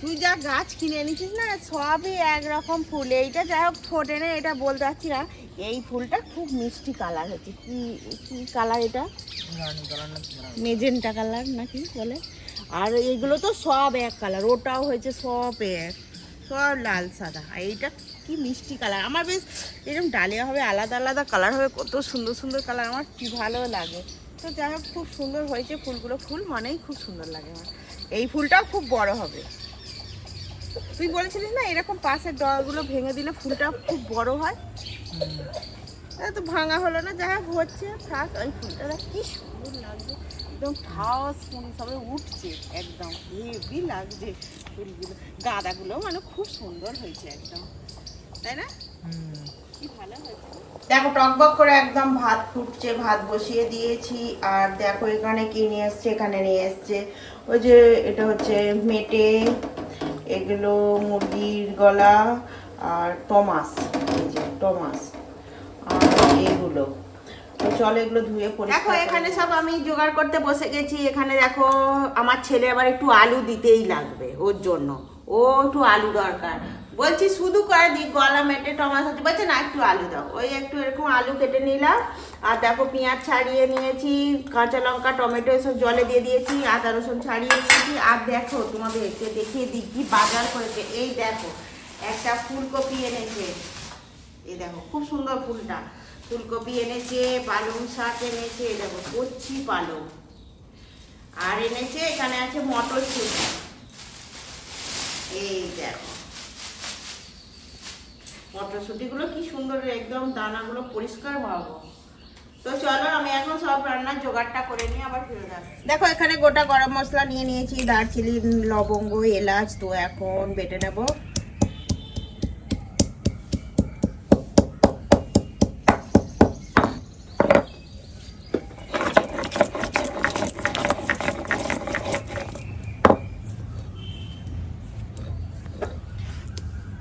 তুই যা গাছ কিনে এনেছিস না, সবই একরকম ফুল। এইটা যাই হোক ফোটে না এটা বলতে পারছি না। এই ফুলটা খুব মিষ্টি কালার হচ্ছে কি কি কালার এটা? মেজেন্টা কালার নাকি বলে? আর এইগুলো তো সব এক কালার ওটাও হয়েছে সব এক। সব লাল, সাদা। আর এইটা কি মিষ্টি কালার আমার বেশ এরকম ডালিয়া হবে, আলাদা আলাদা কালার হবে, কত সুন্দর সুন্দর কালার আমার কি ভালো লাগে। তো যাই হোক, খুব সুন্দর হয়েছে ফুলগুলো। ফুল মানেই খুব সুন্দর লাগে আমার। এই ফুলটাও খুব বড় হবে। তুই বলেছিলিস না, এরকম পাশের ডগাগুলো ভেঙে দিলে ফুলটা খুব বড় হয়? তো ভাঙা হলো না হোক হচ্ছে, থাক, ওই ফুলটা কি সুন্দর লাগছে। একদম ঠাস মনে সবে উঠছে, একদম হেভি লাগছে ফুলগুলো। গাঁদাগুলো মানে খুব সুন্দর হয়েছে একদম। তাই না? কি ভালো হয়েছে। দেখো টকবক করে একদম ভাত ফুটছে, ভাত বসিয়ে দিয়েছি, আর দেখো এখানে কি নিয়ে এসছে, এখানে নিয়ে এসছে। ওই যে এটা হচ্ছে মেটে এগুলো মুরগির গলা আর টমাস টমাস আর এগুলো। তো চলো এগুলো ধুয়ে দেখো এখানে সব আমি জোগাড় করতে বসে গেছি। এখানে দেখো আমার ছেলে আবার একটু আলু দিতেই লাগবে ওর জন্য। ও একটু আলু দরকার। বলছি, শুধু করে দিই গলা মেটে টমাস হচ্ছে বলছে, না, একটু আলু দাও। ওই একটু এরকম আলু কেটে নিলাম। আর দেখো, পেঁয়াজ ছাড়িয়ে নিয়েছি, কাঁচা লঙ্কা, টমেটো, এসব জলে দিয়ে দিয়েছি, আদা, রসুন ছাড়িয়ে নিয়েছি। আর দেখো তোমাদেরকে দেখিয়ে দিই, কি বাজার করেছে। এই দেখো, একটা ফুলকপি এনেছে। এই দেখো, খুব সুন্দর ফুলটা। ফুলকপি এনেছে, পালং শাক এনেছে, এই দেখো কচ্ছি পালং। আর এনেছে, এখানে আছে মটর মটরশুঁটি। এই দেখো। মটরশুঁটিগুলো কি সুন্দর একদম দানাগুলো পরিষ্কার ভাবো তো চলো, আমি এখন সব রান্নার জোগাড়টা করে নিয়ে আবার ফিরে আসছি দেখো, এখানে গোটা গরম মশলা নিয়ে নিয়েছি, দারচিনি, লবঙ্গ, এলাচ, তো এখন বেটে নেব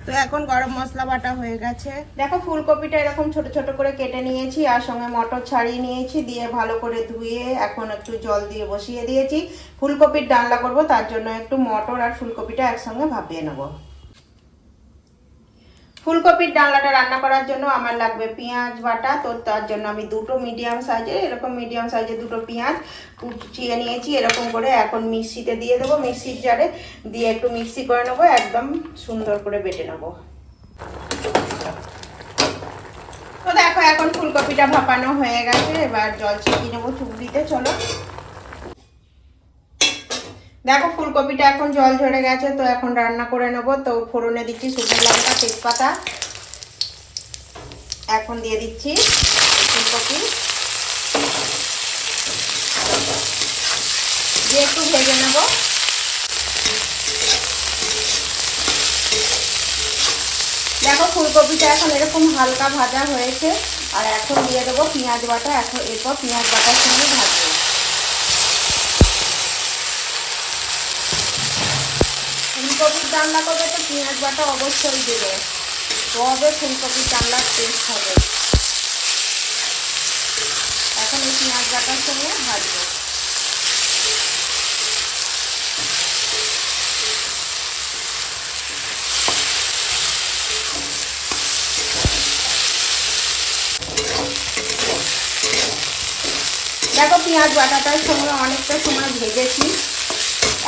তো এখন গরম মশলা বাটা হয়ে গেছে। দেখো, ফুলকপিটা এরকম ছোট ছোট করে কেটে নিয়েছি, আর সঙ্গে মটর ছাড়িয়ে নিয়েছি, দিয়ে ভালো করে ধুয়ে এখন একটু জল দিয়ে বসিয়ে দিয়েছি। ফুলকপির ডালনা করব, তার জন্য একটু মটর আর ফুলকপিটা একসঙ্গে ভাপিয়ে নেব। ফুলকপির ডালনাটা রান্না করার জন্য আমার লাগবে পেঁয়াজ বাটা, তো তার জন্য আমি দুটো মিডিয়াম সাইজের এরকম মিডিয়াম সাইজের দুটো পেঁয়াজ কুচিয়ে নিয়েছি, এরকম করে এখন মিক্সিতে দিয়ে দেবো, মিক্সির জারে দিয়ে একটু মিক্সি করে নেব, একদম সুন্দর করে বেটে নেব তো দেখো এখন ফুলকপিটা ভাপানো হয়ে গেছে, এবার জল ছিটিয়ে নেব চুবড়িতে, চলো। দেখো, ফুলকপিটা এখন জল ঝরে গেছে, তো এখন রান্না করে নেব। তো ফোড়নে দিচ্ছি শুকনো লঙ্কা, তেজপাতা। এখন দিয়ে দিচ্ছি ফুলকপি। দিয়ে একটু ভেজে নেব। দেখো, ফুলকপিটা এখন এরকম হালকা ভাজা হয়েছে। আর এখন দিয়ে দেবো পেঁয়াজ বাটা। এখন এরপর পেঁয়াজ বাটার সঙ্গে ভাজবো। ফুলকপির রান্না করবে তো পেঁয়াজ বাটা অবশ্যই দেবে। তবে ফুলকপির রান্নার টেস্ট হবে। এখন এই পেঁয়াজ বাটার সঙ্গে ভাজবো। দেখো পেঁয়াজ বাটাটার সঙ্গে অনেকটা সময় ভেজেছি।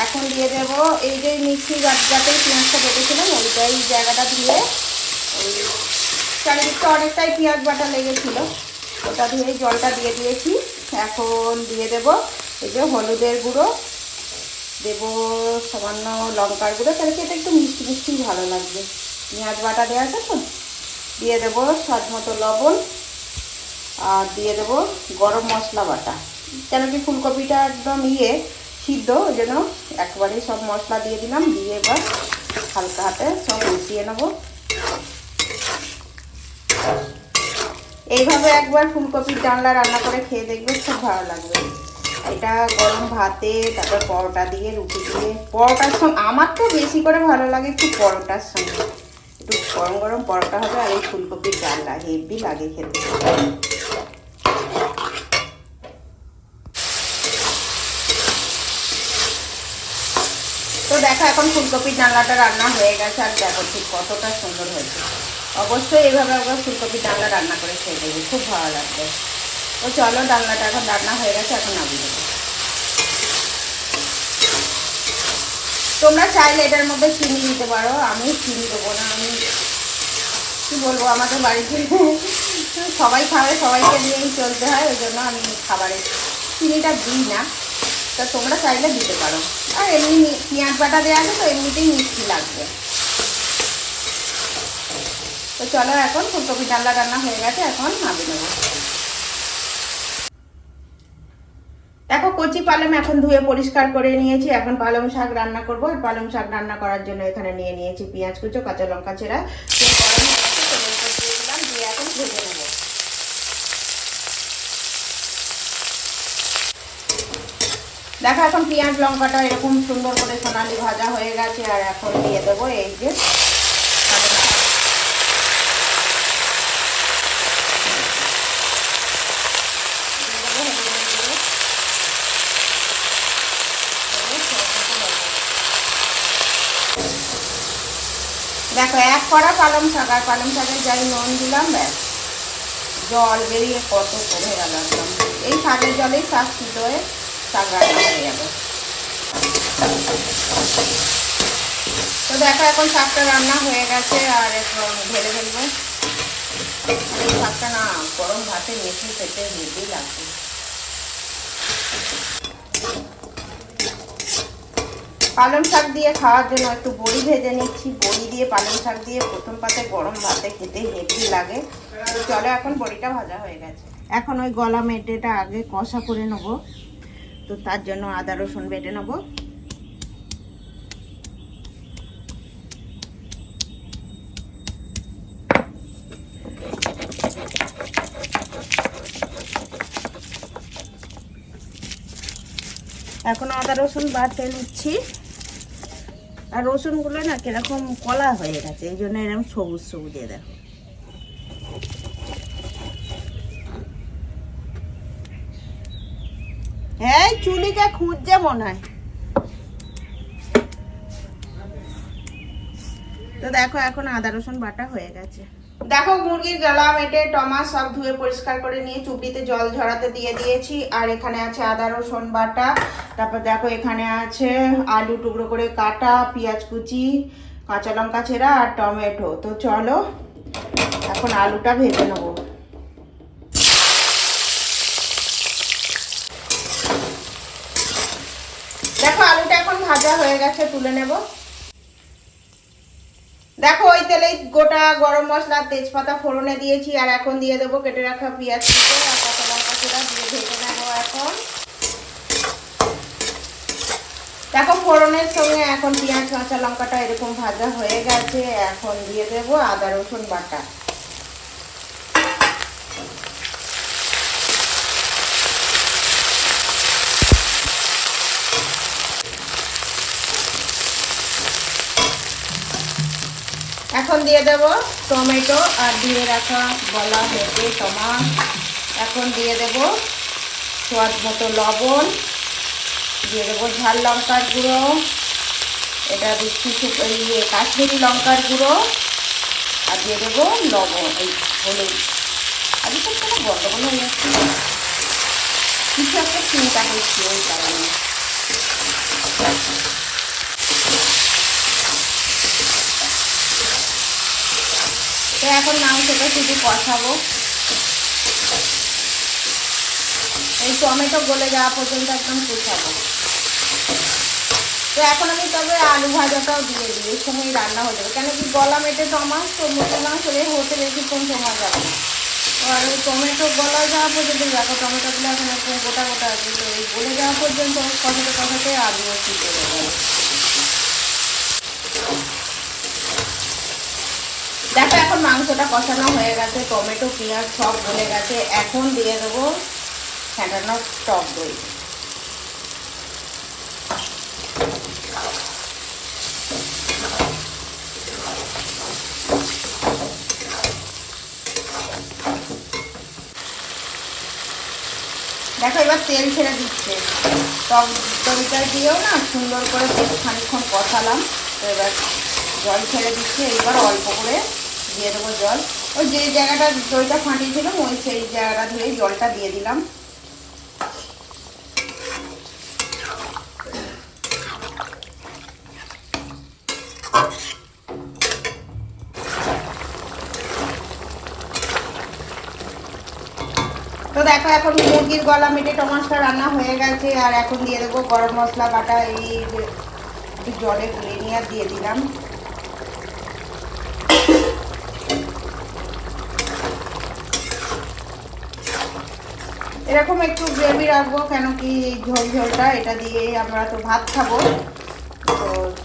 এখন দিয়ে দেব এই যে মিক্সি যাতে পেঁয়াজটা বেটেছিলাম ওইটাই জায়গাটা দিয়ে ওই চারিদিকটা অনেকটাই পেঁয়াজ বাটা লেগেছিল। ওটা দিয়ে জলটা দিয়ে দিয়েছি। এখন দিয়ে দেব এই যে হলুদের গুঁড়ো। দেব সামান্য লঙ্কার গুঁড়ো, তাহলে কি এটা একটু মিষ্টি মিষ্টি ভালো লাগবে। পেঁয়াজ বাটা দেওয়া আছে তো? দিয়ে দেব স্বাদ মতো লবণ। আর দিয়ে দেবো গরম মশলা বাটা। কেন কি ফুলকপিটা একদম ইয়ে সিদ্ধ, ওই জন্য একবারে সব মশলা দিয়ে দিলাম, দিয়ে এবার হালকা হাতে সব মিশিয়ে নেব। এইভাবে একবার ফুলকপির ডালনা রান্না করে খেয়ে দেখবে খুব ভালো লাগবে। এটা গরম ভাতে, তারপর পরোটা দিয়ে, রুটি দিয়ে। পরোটার সঙ্গে, আমার তো বেশি করে ভালো লাগে একটু পরোটার সঙ্গে। একটু গরম গরম পরোটা হবে আর এই ফুলকপির ডালনা, হেভি লাগে খেতে তো দেখো, এখন ফুলকপির ডালনাটা রান্না হয়ে গেছে আর দেখো ঠিক কতটা সুন্দর হয়েছে। অবশ্যই এভাবে একবার ফুলকপির ডালনা রান্না করে খেয়ে দেবে খুব ভালো লাগবে। তো চলো, ডালনাটা এখন রান্না হয়ে গেছে, এখন নামিয়ে দেবো তোমরা চাইলে এটার মধ্যে চিনি দিতে পারো, আমি চিনি দেবো না, আমি কি বলব, আমাদের বাড়িতে সবাই খাবে, সবাইকে নিয়েই চলতে হয়, ওই জন্য আমি খাবারে চিনিটা দিই না। তা তোমরা চাইলে দিতে পারো। আর এমনি পেঁয়াজ বাটা দেওয়া আছে তো, এমনিতেই মিষ্টি লাগবে। তো চলো এখন ফুলকপি ডাল্লা রান্না হয়ে গেছে, এখন নামিয়ে নেব। দেখো, কচি পালং এখন ধুয়ে পরিষ্কার করে নিয়েছি, এখন পালং শাক রান্না করব, আর পালং শাক রান্না করার জন্য এখানে নিয়ে নিয়েছি পেঁয়াজ কুচো, কাঁচা লঙ্কা দিয়ে দিয়ে এখন ভেজে নেব দেখো, এখন পেঁয়াজ, লঙ্কাটা এরকম সুন্দর করে সোনালি ভাজা হয়ে গেছে, আর এখন দিয়ে দেবো এই যে। দেখো, এক কড়া পালং শাক, আর পালং শাকের যাই নুন দিলাম, ব্যাস জল বেরিয়ে কত কমে গেল এই শাকের জলেই শাক সিদ্ধ হয়ে তো দেখো, এখন শাকটা রান্না হয়ে গেছে আর ঢেলে ফেলব। শাকটা না, গরম ভাতে মেখে খেতে হেভি লাগছে পালং শাক দিয়ে খাওয়ার জন্য একটু বড়ি ভেজে নিচ্ছি। বড়ি দিয়ে পালং শাক দিয়ে প্রথম পাতে গরম ভাতে খেতে হেভি লাগে। চলো, এখন বড়িটা ভাজা হয়ে গেছে। এখন ওই গলা মেটেটা আগে কষা করে নেব। তো তার জন্য আদা, রসুন বেটে নেব। এখন আদা, রসুন বাটতে নিচ্ছি। আর রসুনগুলো না কীরকম কলা হয়ে গেছে, এই জন্য এরকম সবুজ সবুজে দেখো হ্যাঁ চুলিকে খুঁজছে মনে হয়। তো দেখো এখন আদা, রসুন বাটা হয়ে গেছে। দেখো, মুরগির গলা মেটে টমাস সব ধুয়ে পরিষ্কার করে নিয়ে চুবড়িতে জল ঝরাতে দিয়ে দিয়েছি। আর এখানে আছে আদা, রসুন বাটা। তারপর দেখো, এখানে আছে আলু টুকরো করে কাটা, পেঁয়াজ কুচি, কাঁচা লঙ্কা ছেঁড়া আর টমেটো। তো চলো, এখন আলুটা ভেজে নেব দেখো আলুটা এখন ভাজা হয়ে গেছে, তুলে নেব। দেখো, ওই তেলে গোটা গরম মশলা, তেজপাতা ফোড়নে দিয়েছি, আর এখন দিয়ে দেবো কেটে রাখা পেঁয়াজ আর কাঁচা লঙ্কা চূড়া দিয়ে ভেজে নেব এখন। দেখো, ফোড়নের সঙ্গে এখন পেঁয়াজ, কাঁচা লঙ্কাটা এরকম ভাজা হয়ে গেছে, এখন দিয়ে দেবো আদা, রসুন বাটা এখন দিয়ে দেব, টমেটো আর দিয়ে রাখা গলা হেঁটে টমা এখন দিয়ে দেব স্বাদ মতো লবণ, দিয়ে দেবো ঝাল লঙ্কার গুঁড়ো, এটা দিচ্ছি ইয়ে কাশ্মীরি লঙ্কার গুঁড়ো, আর দিয়ে দেবো লবণ, এই হলুদ। আগে তো কোনো গন্ডগোল হয়ে যাচ্ছে। কিছু একটা চিন্তা করছি ওই কারণে। তো এখন মাংসটা শুধু কষাবো। এই টমেটো গলে যাওয়া পর্যন্ত একদম কষাবো। তো এখন আমি তবে আলু ভাজাটাও দিয়ে দিই এর সঙ্গেই রান্না হয়ে যাবে। কেন কি গলা মেটে টমাস তো মুরগির মাংস হতে বেশিক্ষণ সময় যাবে। না আর ওই টমেটো গলা যাওয়া পর্যন্ত, দেখো টমেটোগুলো এখন একদম গোটা গোটা আছে, তো এই গলে যাওয়া পর্যন্ত কষাতে কষাতে আলুও সিদ্ধ হয়ে যাবে। এখন মাংসটা কষানো হয়ে গেছে, টমেটো, পেঁয়াজ সব গলে গেছে। এখন দিয়ে দেবো ফ্যাটানো টক দই। দেখো এবার তেল ছেড়ে দিচ্ছে। টক তরিটা দিয়েও না সুন্দর করে বেশ খানিক্ষণ কষালাম। তো এবার জল ছেড়ে দিচ্ছে। এবার অল্প করে দিয়ে দেবো জল। ওই যে জায়গাটা দইটা ফাটিয়েছিলাম, ওই সেই জায়গাটা ধরেই জলটা দিয়ে দিলাম। তো দেখো, এখন মুরগির গলা মেটে টমাসটা রান্না হয়ে গেছে, আর এখন দিয়ে দেবো গরম মশলা বাটা, এই জলে গুলে নিয়ে দিয়ে দিলাম। এরকম একটু গ্রেভি রাখব, কেন কি ঝোল ঝোলটা, এটা দিয়ে আমরা তো ভাত খাব তো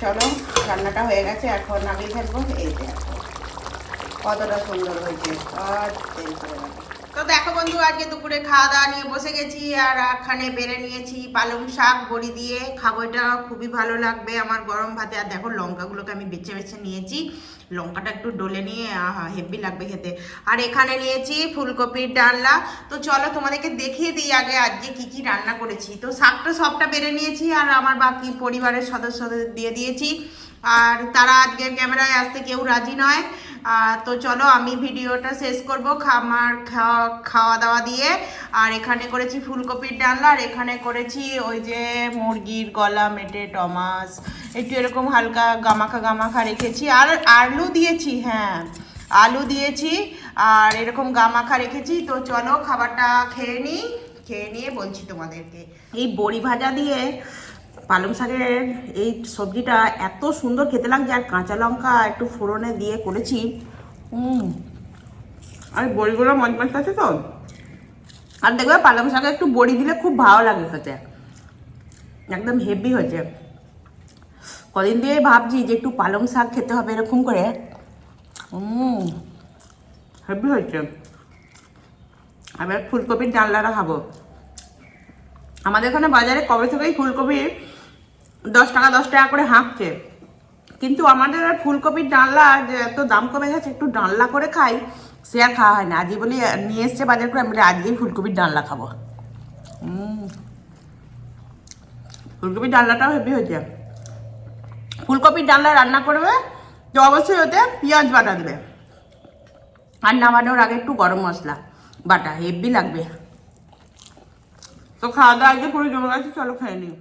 চলো, রান্নাটা হয়ে গেছে, এখন নামিয়ে ফেলব এই দেখো, কতটা সুন্দর হয়েছে আর তেল করে। তো দেখো বন্ধু, আজকে দুপুরে খাওয়া দাওয়া নিয়ে বসে গেছি আর এখানে বেড়ে নিয়েছি, পালং শাক, বড়ি দিয়ে। খাব এটা, খুবই ভালো লাগবে আমার গরম ভাতে। আর দেখো, লঙ্কাগুলোকে আমি বেছে বেছে নিয়েছি। লঙ্কাটা একটু ডলে নিয়ে হেভি লাগবে খেতে। আর এখানে নিয়েছি ফুলকপির ডালনা। তো চলো তোমাদেরকে দেখিয়ে দিই আগে আজকে কি কি রান্না করেছি। তো শাকটা সবটা বেড়ে নিয়েছি আর আমার বাকি পরিবারের সদস্যদের দিয়ে দিয়েছি। আর তারা আজকের ক্যামেরায় আসতে কেউ রাজি নয়। তো চলো আমি ভিডিওটা শেষ করব খাওয়া খাওয়া দাওয়া দিয়ে। আর এখানে করেছি ফুলকপির ডালনা, আর এখানে করেছি ওই যে মুরগির গলা মেটে টমাস। একটু এরকম হালকা গামাখা গামাখা রেখেছি। আর আলু দিয়েছি হ্যাঁ আলু দিয়েছি। আর এরকম গামাখা রেখেছি। তো চলো খাবারটা খেয়ে নিই। খেয়ে নিয়ে বলছি তোমাদেরকে। এই বড়ি ভাজা দিয়ে পালং শাকের এই সবজিটা এত সুন্দর খেতে লাগছে, আর কাঁচা লঙ্কা একটু ফোড়নে দিয়ে করেছি। আর বড়িগুলো মজমজ আছে তো? আর দেখবে পালং শাকে একটু বড়ি দিলে খুব ভালো লাগে খেতে। একদম হেভি হয়েছে। কদিন দিয়ে ভাবছি যে একটু পালং শাক খেতে হবে এরকম করে। হেভি হয়েছে। এবার ফুলকপির ডালনাটা খাব। আমাদের এখানে বাজারে কবে থেকেই ফুলকপি দশ টাকা দশ টাকা করে হাঁকছে কিন্তু আমাদের আর ফুলকপির ডালনা যে এত দাম কমে গেছে, একটু ডালনা করে খাই, সে আর খাওয়া হয় না। আজই বলি নিয়ে এসছে বাজার করে, আমি বলি, আজকেই ফুলকপির ডালনা খাব। ফুলকপির ডালনাটাও হেভি হয়েছে। ফুলকপির ডালনা রান্না করবে, তো অবশ্যই ওতে পেঁয়াজ বাটা দেবে। আর নামানোর আগে একটু গরম মশলা বাটা, হেভি লাগবে। তো খাওয়া দাওয়া আজকে পুরো জমে গেছে, চলো খেয়ে নিই।